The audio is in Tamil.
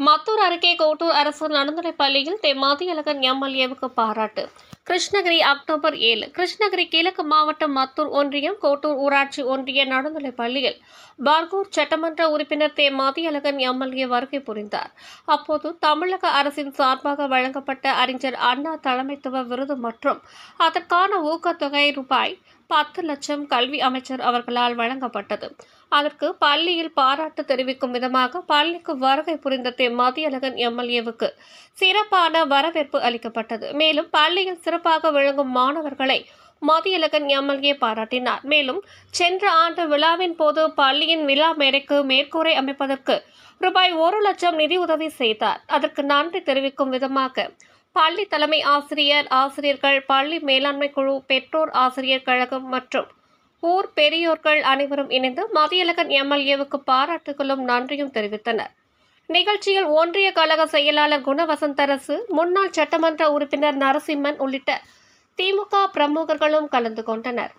மத்தூர் அருகே கோட்டூர் அரசு நடுநிலைப் பள்ளியில் தெ மதியழகன் எம்எல்ஏவுக்கு பாராட்டு. கிருஷ்ணகிரி அக்டோபர் ஏழு. கிருஷ்ணகிரி கிழக்கு மாவட்டம் மத்தூர் ஒன்றியம் கோட்டூர் ஊராட்சி ஒன்றிய நடுநிலைப் பள்ளியில் பார்கூர் சட்டமன்ற உறுப்பினர் தே. மதியழகன் எம்எல்ஏ வருகை புரிந்தார். அப்போது தமிழக அரசின் சார்பாக வழங்கப்பட்ட அறிஞர் அண்ணா தலைமைத்துவ விருது மற்றும் அதற்கான ஊக்கத்தொகை ரூபாய் பத்து லட்சம் கல்வி அமைச்சர் அவர்களால் வழங்கப்பட்டது. அதற்கு பள்ளியில் பாராட்டு தெரிவிக்கும் விதமாக பள்ளிக்கு வருகை புரிந்த தே. மதியழகன் எம்எல்ஏவுக்கு சிறப்பான வரவேற்பு அளிக்கப்பட்டது. மேலும் பள்ளியில் சிறப்பாக விளங்கும் மாணவர்களை மதியழகன் எம்எல்ஏ பாராட்டினார். மேலும் சென்ற ஆண்டு விழாவின் போது பள்ளியின் விழா மேடைக்கு மேற்கூரை அமைப்பதற்கு ரூபாய் ஒரு லட்சம் நிதி உதவி செய்தார். அதற்கு நன்றி தெரிவிக்கும் விதமாக பள்ளி தலைமை ஆசிரியர் ஆசிரியர்கள் பள்ளி மேலாண்மை குழு பெற்றோர் ஆசிரியர் கழகம் மற்றும் ஊர் பெரியோர்கள் அனைவரும் இணைந்து மதியழகன் எம்எல்ஏவுக்கு பாராட்டுகளும் நன்றியும் தெரிவித்தனர். நிகழ்ச்சியில் ஒன்றிய கழக செயலாளர் குணவசந்தரசு முன்னாள் சட்டமன்ற உறுப்பினர் நரசிம்மன் உள்ளிட்ட திமுக பிரமுகர்களும் கலந்து கொண்டனர்.